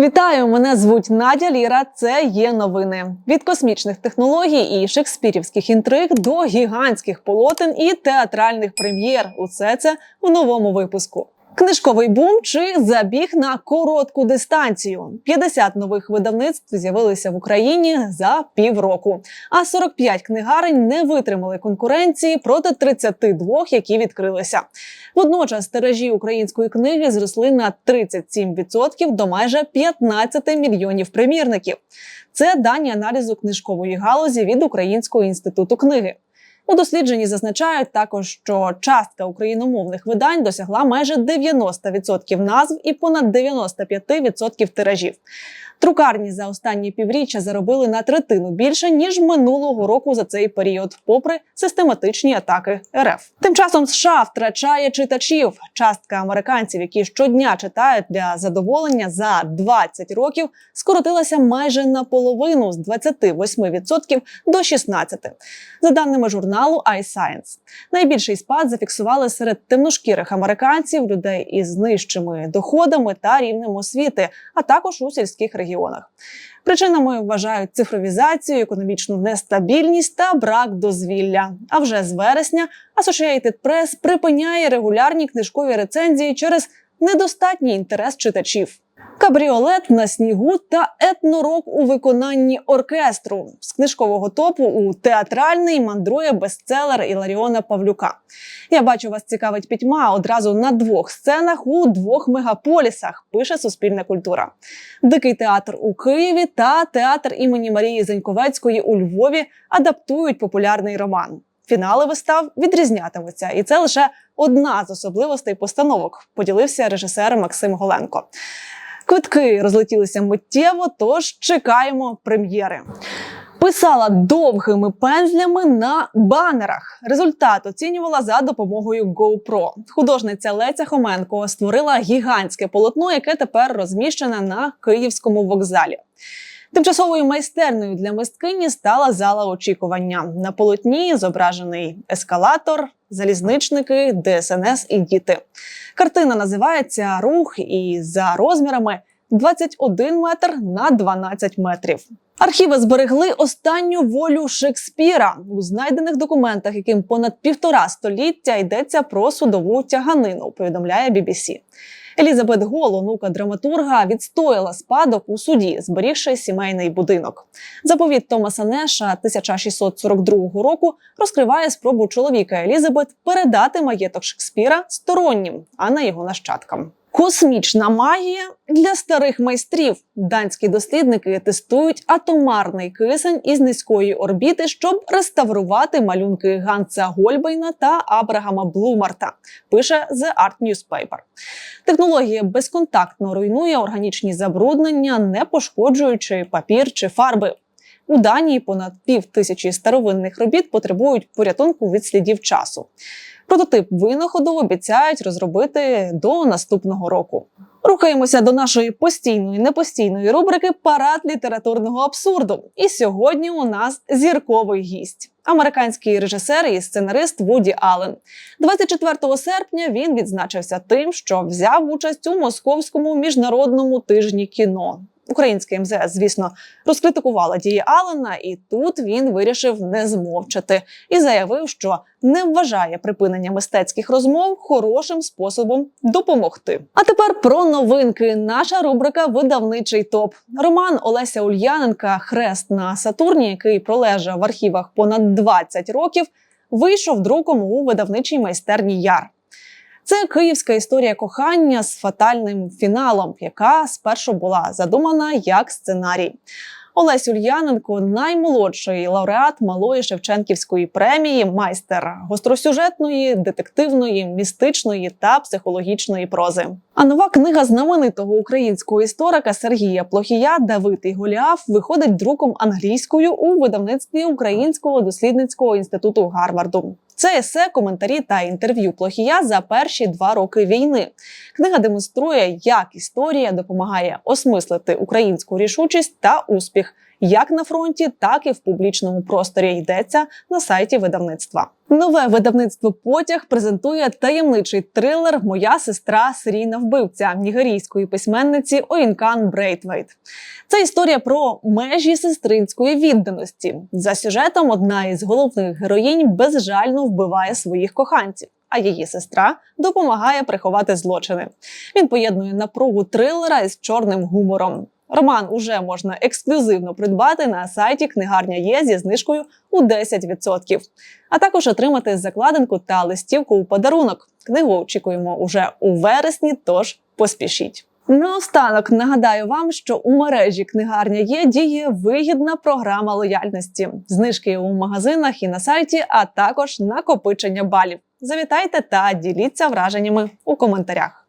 Вітаю! Мене звуть Надя Ліра. Це є новини від космічних технологій і шекспірівських інтриг до гігантських полотен і театральних прем'єр. Усе це в новому випуску. Книжковий бум чи забіг на коротку дистанцію. 50 нових видавництв з'явилися в Україні за півроку. А 45 книгарень не витримали конкуренції проти 32, які відкрилися. Водночас тиражі української книги зросли на 37% до майже 15 мільйонів примірників. Це дані аналізу книжкової галузі від Українського інституту книги. У дослідженні зазначають також, що частка україномовних видань досягла майже 90% назв і понад 95% тиражів. Друкарні за останні півріччя заробили на третину більше ніж минулого року за цей період, попри систематичні атаки РФ. Тим часом США втрачає читачів. Частка американців, які щодня читають для задоволення за 20 років, скоротилася майже наполовину з 28% до 16%. За даними журналу iScience. Найбільший спад зафіксували серед темношкірих американців, людей із нижчими доходами та рівнем освіти, а також у сільських регіонах. Причинами вважають цифровізацію, економічну нестабільність та брак дозвілля. А вже з вересня Associated Press припиняє регулярні книжкові рецензії через недостатній інтерес читачів. Кабріолет на снігу та етнорок у виконанні оркестру з книжкового топу у театральний мандрує бестселер Іларіона Павлюка. Я бачу, вас цікавить пітьма одразу на двох сценах у двох мегаполісах. Пише Суспільна культура. Дикий театр у Києві та театр імені Марії Заньковецької у Львові адаптують популярний роман. Фінали вистав відрізнятимуться, і це лише одна з особливостей постановок. Поділився режисер Максим Голенко. Квитки розлетілися миттєво, тож чекаємо прем'єри. Писала довгими пензлями на банерах. Результат оцінювала за допомогою GoPro. Художниця Леся Хоменко створила гігантське полотно, яке тепер розміщене на київському вокзалі. Тимчасовою майстернею для мисткині стала зала очікування. На полотні зображений ескалатор, залізничники, ДСНС і діти. Картина називається Рух і за розмірами 21 метр на 12 метрів. Архіви зберегли останню волю Шекспіра у знайдених документах, яким понад півтора століття йдеться про судову тяганину. Повідомляє BBC. Елізабет Гол, онука драматурга, відстояла спадок у суді, зберігши сімейний будинок. Заповіт Томаса Неша 1642 року розкриває спробу чоловіка Елізабет передати маєток Шекспіра стороннім, а не його нащадкам. Космічна магія для старих майстрів. Данські дослідники тестують атомарний кисень із низької орбіти, щоб реставрувати малюнки Ганса Гольбейна та Абрагама Блумарта. Пише The Art Newspaper. Технологія безконтактно руйнує органічні забруднення, не пошкоджуючи папір чи фарби. У Данії понад пів тисячі старовинних робіт потребують порятунку від слідів часу. Прототип винаходу обіцяють розробити до наступного року. Рухаємося до нашої постійної непостійної рубрики Парад літературного абсурду. І сьогодні у нас зірковий гість. Американський режисер і сценарист Вуді Аллен. 24 серпня він відзначився тим, що взяв участь у московському міжнародному тижні кіно. Українське МЗС, звісно, розкритикувала дії Алена, і тут він вирішив не змовчати і заявив, що не вважає припинення мистецьких розмов хорошим способом допомогти. А тепер про новинки. Наша рубрика Видавничий топ. Роман Олеся Ульяненка Хрест на Сатурні, який пролежав в архівах понад 20 років, вийшов друком у видавничій майстерні Яр. Це київська історія кохання з фатальним фіналом, яка спершу була задумана як сценарій. Олесь Ульяненко наймолодший лауреат малої Шевченківської премії, майстер гостросюжетної, детективної, містичної та психологічної прози. А нова книга знаменитого українського історика Сергія Плохія Давид і Голіаф виходить друком англійською у видавництві Українського дослідницького інституту Гарварду. Це есе, коментарі та інтерв'ю Плохія за перші два роки війни. Книга демонструє, як історія допомагає осмислити українську рішучість та успіх як на фронті, так і в публічному просторі. Йдеться на сайті видавництва. Нове видавництво потяг презентує таємничий трилер Моя сестра серійна вбивця нігерійської письменниці Оінкан Брейтвейт. Це історія про межі сестринської відданості. За сюжетом одна із головних героїнь безжально вбиває своїх коханців. А її сестра допомагає приховати злочини. Він поєднує напругу трилера із чорним гумором. Роман уже можна ексклюзивно придбати на сайті Книгарня є зі знижкою у 10%. А також отримати закладинку та листівку у подарунок. Книгу очікуємо уже у вересні, тож поспішіть. Наостанок нагадаю вам, що у мережі книгарня є діє вигідна програма лояльності, знижки у магазинах і на сайті, а також накопичення балів. Завітайте та діліться враженнями у коментарях.